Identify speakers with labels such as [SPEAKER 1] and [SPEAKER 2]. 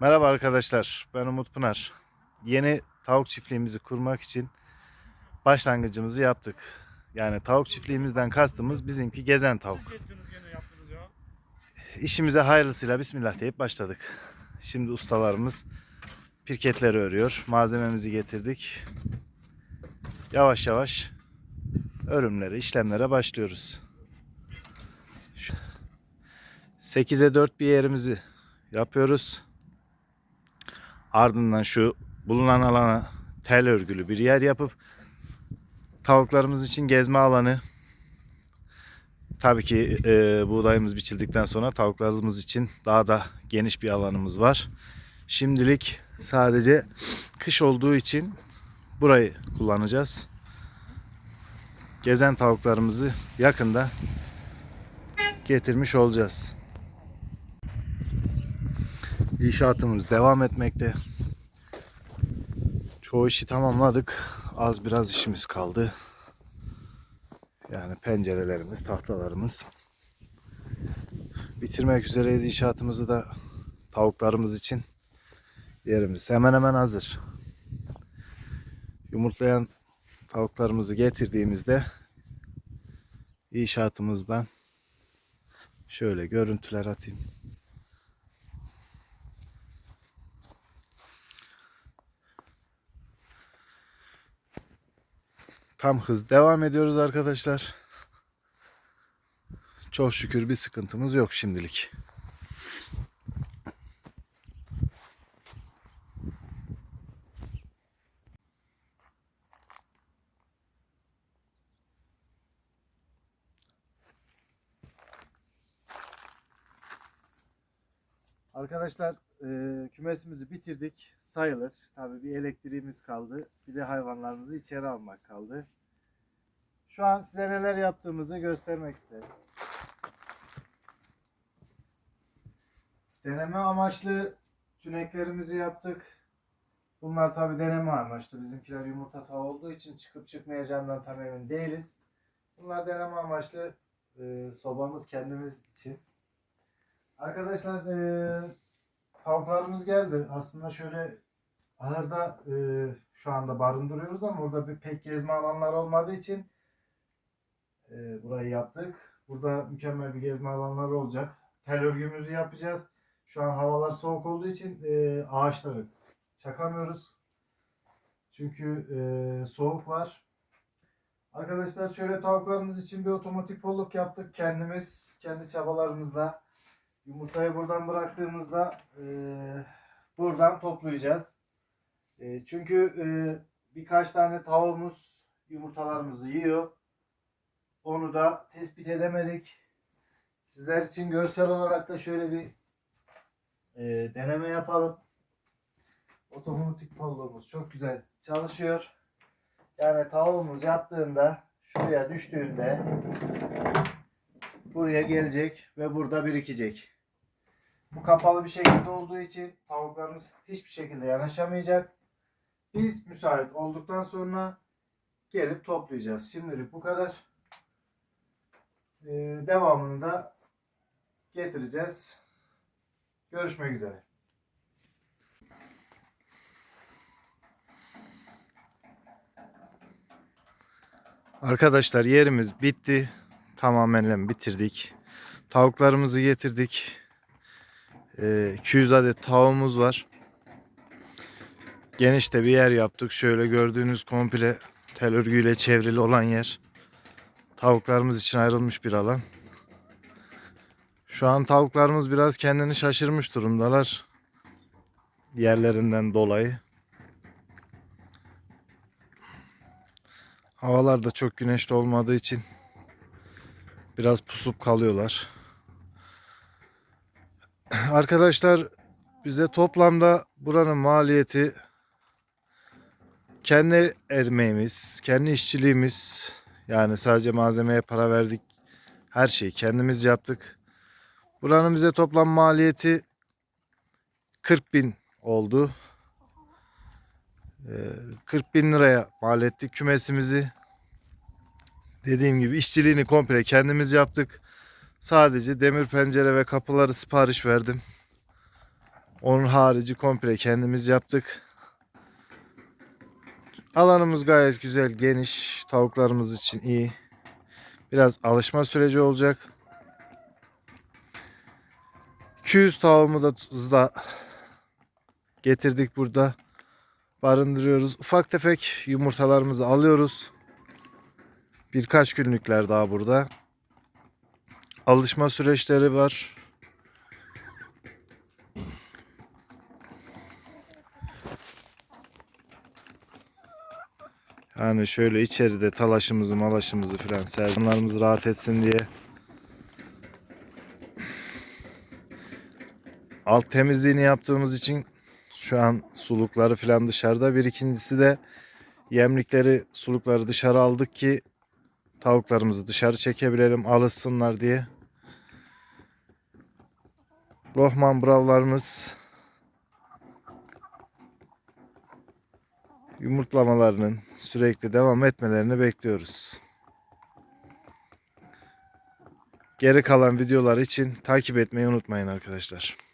[SPEAKER 1] Merhaba arkadaşlar, ben Umut Pınar. Yeni tavuk çiftliğimizi kurmak için başlangıcımızı yaptık. Yani tavuk çiftliğimizden kastımız bizimki gezen tavuk. İşimize hayırlısıyla bismillah deyip başladık. Şimdi ustalarımız pirketleri örüyor. Malzememizi getirdik. Yavaş yavaş örümlere, işlemlere başlıyoruz. Şu- 8'e 4 bir yerimizi yapıyoruz. Ardından şu bulunan alana tel örgülü bir yer yapıp tavuklarımız için gezme alanı Tabii ki e, buğdayımız biçildikten sonra tavuklarımız için daha da geniş bir alanımız var. Şimdilik sadece kış olduğu için burayı kullanacağız. Gezen tavuklarımızı yakında getirmiş olacağız. İnşaatımız devam etmekte. Çoğu işi tamamladık. Az biraz işimiz kaldı. Yani pencerelerimiz, tahtalarımız. Bitirmek üzereyiz inşaatımızı da tavuklarımız için yerimiz hemen hemen hazır. Yumurtlayan tavuklarımızı getirdiğimizde inşaatımızdan şöyle görüntüler atayım. Tam hız devam ediyoruz arkadaşlar. Çok şükür bir sıkıntımız yok şimdilik. Arkadaşlar e, kümesimizi bitirdik sayılır. Tabii bir elektriğimiz kaldı. Bir de hayvanlarımızı içeri almak kaldı. Şu an size neler yaptığımızı göstermek isterim. Deneme amaçlı tüneklerimizi yaptık. Bunlar tabii deneme amaçlı. Bizimkiler yumurta tağı olduğu için çıkıp çıkmayacağından tam emin değiliz. Bunlar deneme amaçlı e, sobamız kendimiz için. Arkadaşlar e, tavuklarımız geldi. Aslında şöyle ahırda e, şu anda barındırıyoruz ama burada bir pek gezme alanlar olmadığı için e, burayı yaptık. Burada mükemmel bir gezme alanları olacak. Tel örgümüzü yapacağız. Şu an havalar soğuk olduğu için e, ağaçları çakamıyoruz. Çünkü e, soğuk var. Arkadaşlar şöyle tavuklarımız için bir otomatik folluk yaptık. Kendimiz kendi çabalarımızla yumurtayı buradan bıraktığımızda e, buradan toplayacağız. E, çünkü e, birkaç tane tavuğumuz yumurtalarımızı yiyor. Onu da tespit edemedik. Sizler için görsel olarak da şöyle bir e, deneme yapalım. Otomatik polluğumuz çok güzel çalışıyor. Yani tavuğumuz yaptığında şuraya düştüğünde buraya gelecek ve burada birikecek. Bu kapalı bir şekilde olduğu için tavuklarımız hiçbir şekilde yanaşamayacak. Biz müsait olduktan sonra gelip toplayacağız. Şimdilik bu kadar. Ee, devamını da getireceğiz. Görüşmek üzere. Arkadaşlar yerimiz bitti. Tamamen bitirdik. Tavuklarımızı getirdik. Ee, 200 adet tavuğumuz var. Geniş de bir yer yaptık. Şöyle gördüğünüz komple tel örgüyle çevrili olan yer. Tavuklarımız için ayrılmış bir alan. Şu an tavuklarımız biraz kendini şaşırmış durumdalar. Yerlerinden dolayı. Havalar da çok güneşli olmadığı için biraz pusup kalıyorlar. Arkadaşlar bize toplamda buranın maliyeti kendi ermeğimiz, kendi işçiliğimiz yani sadece malzemeye para verdik. Her şeyi kendimiz yaptık. Buranın bize toplam maliyeti 40 bin oldu. Ee, 40 bin liraya mal ettik kümesimizi. Dediğim gibi işçiliğini komple kendimiz yaptık. Sadece demir pencere ve kapıları sipariş verdim. Onun harici komple kendimiz yaptık. Alanımız gayet güzel, geniş. Tavuklarımız için iyi. Biraz alışma süreci olacak. 200 tavuğumu da tuzla getirdik burada. Barındırıyoruz. Ufak tefek yumurtalarımızı alıyoruz. Birkaç günlükler daha burada. Alışma süreçleri var. Yani şöyle içeride talaşımızı malaşımızı filan servanlarımız rahat etsin diye. Alt temizliğini yaptığımız için şu an sulukları filan dışarıda. Bir ikincisi de yemlikleri sulukları dışarı aldık ki tavuklarımızı dışarı çekebilelim alışsınlar diye. Lohman bravlarımız yumurtlamalarının sürekli devam etmelerini bekliyoruz. Geri kalan videolar için takip etmeyi unutmayın arkadaşlar.